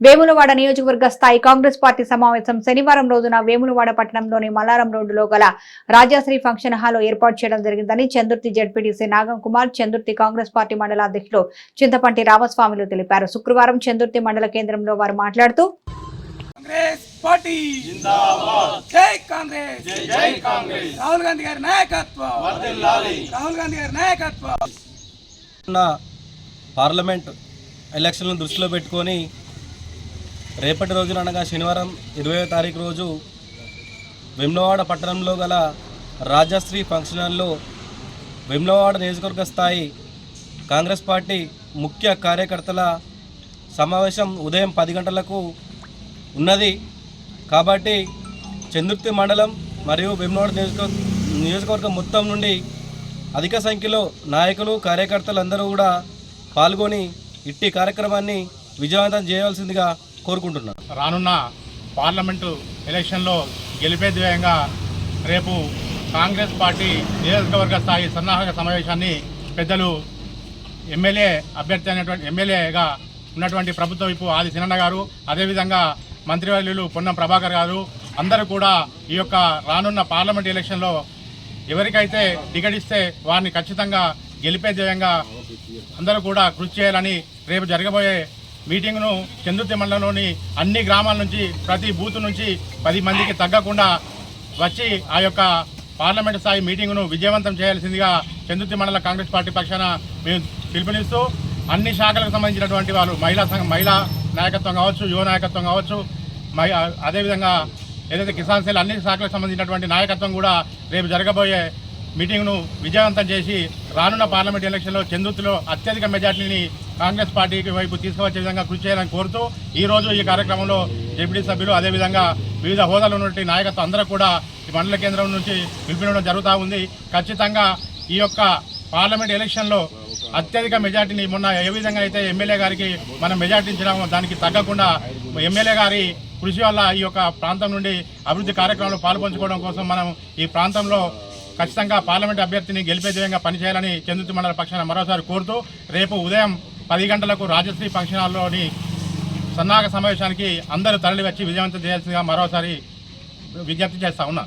వేములవాడ నియోజకవర్గ స్థాయి కాంగ్రెస్ పార్టీ సమావేశం శనివారం రోజున వేములవాడ పట్టణంలోని మల్లారం రోడ్డులో గల రాజాశ్రీ ఫంక్షన్ హాల్లో ఏర్పాటు చేయడం జరిగిందని Chandurthi ZPTC Nagam Kumar Chandurthi Congress party మండల అధ్యక్షులు చింతపంటి రామస్వామిలు తెలిపారు. శుక్రవారం చందుర్తి మండల కేంద్రంలో వారు మాట్లాడుతూ కాంగ్రెస్ పార్టీ! జై కాంగ్రెస్! జై కాంగ్రెస్! రాహుల్ గాంధీ గారి నాయకత్వం! రాహుల్ గాంధీ గారి నాయకత్వం! ఉన్న పార్లమెంట్ ఎలక్షన్లను దృష్టిలో పెట్టుకొని రేపటి రోజున అనగా శనివారం ఇరవై తారీఖు రోజు వెమ్లవాడ పట్టణంలో గల రాజశ్రీ ఫంక్షన్ హాల్లో వెమ్లవాడ నియోజకవర్గ స్థాయి కాంగ్రెస్ పార్టీ ముఖ్య కార్యకర్తల సమావేశం ఉదయం పది గంటలకు ఉన్నది. కాబట్టి చందుర్తి మండలం మరియు వెమ్లవాడ నియోజక నియోజకవర్గం మొత్తం నుండి అధిక సంఖ్యలో నాయకులు కార్యకర్తలు అందరూ కూడా పాల్గొని ఇట్టి కార్యక్రమాన్ని విజయవంతం చేయవలసిందిగా కోరుకుంటున్నాను. రానున్న పార్లమెంటు ఎలక్షన్లో గెలిపే ధ్యేయంగా రేపు కాంగ్రెస్ పార్టీ నియోజకవర్గ స్థాయి సన్నాహక సమావేశాన్ని పెద్దలు ఎమ్మెల్యే అభ్యర్థి అయినటువంటి ఎమ్మెల్యేగా ఉన్నటువంటి ప్రభుత్వ వైపు ఆది సినన్న గారు అదేవిధంగా మంత్రివర్యులు పొన్నం ప్రభాకర్ గారు అందరూ కూడా ఈ యొక్క రానున్న పార్లమెంట్ ఎలక్షన్లో ఎవరికైతే టికెట్ ఇస్తే వారిని ఖచ్చితంగా గెలిపే ధ్యేయంగా అందరూ కూడా కృషి చేయాలని రేపు జరగబోయే మీటింగ్ను చందుర్తి మండలంలోని అన్ని గ్రామాల నుంచి ప్రతి బూత్ నుంచి పది మందికి తగ్గకుండా వచ్చి ఆ యొక్క పార్లమెంటు స్థాయి మీటింగ్ను విజయవంతం చేయాల్సిందిగా చందుర్తి మండల కాంగ్రెస్ పార్టీ పక్షాన మేము పిలుపునిస్తూ అన్ని శాఖలకు సంబంధించినటువంటి వాళ్ళు మహిళా సంఘం మహిళా నాయకత్వం కావచ్చు యువ నాయకత్వం కావచ్చు మహి అదేవిధంగా ఏదైతే కిసాన్ సెల్ అన్ని శాఖలకు సంబంధించినటువంటి నాయకత్వం కూడా రేపు జరగబోయే మీటింగ్ను విజయవంతం చేసి రానున్న పార్లమెంట్ ఎలక్షన్లో చందుర్తిలో అత్యధిక మెజార్టీని కాంగ్రెస్ పార్టీకి వైపు తీసుకువచ్చే విధంగా కృషి చేయాలని కోరుతూ ఈ రోజు ఈ కార్యక్రమంలో డిప్యూటీ సభ్యులు అదేవిధంగా వివిధ హోదాలో ఉన్నటువంటి నాయకత్వం అందరూ కూడా ఈ మండల కేంద్రం నుంచి పిలిపించడం జరుగుతూ ఉంది. ఖచ్చితంగా ఈ యొక్క పార్లమెంట్ ఎలక్షన్లో అత్యధిక మెజార్టీని మొన్న ఏ విధంగా అయితే ఎమ్మెల్యే గారికి మనం మెజార్టీ ఇచ్చినామో దానికి తగ్గకుండా ఎమ్మెల్యే గారి కృషి వల్ల ఈ యొక్క ప్రాంతం నుండి అభివృద్ధి కార్యక్రమంలో పాల్పంచుకోవడం కోసం మనం ఈ ప్రాంతంలో ఖచ్చితంగా పార్లమెంట్ అభ్యర్థిని గెలిపే విధంగా పనిచేయాలని చందుర్తి మండల పక్షాన మరోసారి కోరుతూ రేపు ఉదయం పది గంటలకు రాజశ్రీ ఫంక్షన్ హాల్లోని సన్నాహక సమావేశానికి అందరూ తరలి వచ్చి విజయవంతం చేయాల్సిందిగా మరోసారి విజ్ఞప్తి చేస్తా ఉన్నా.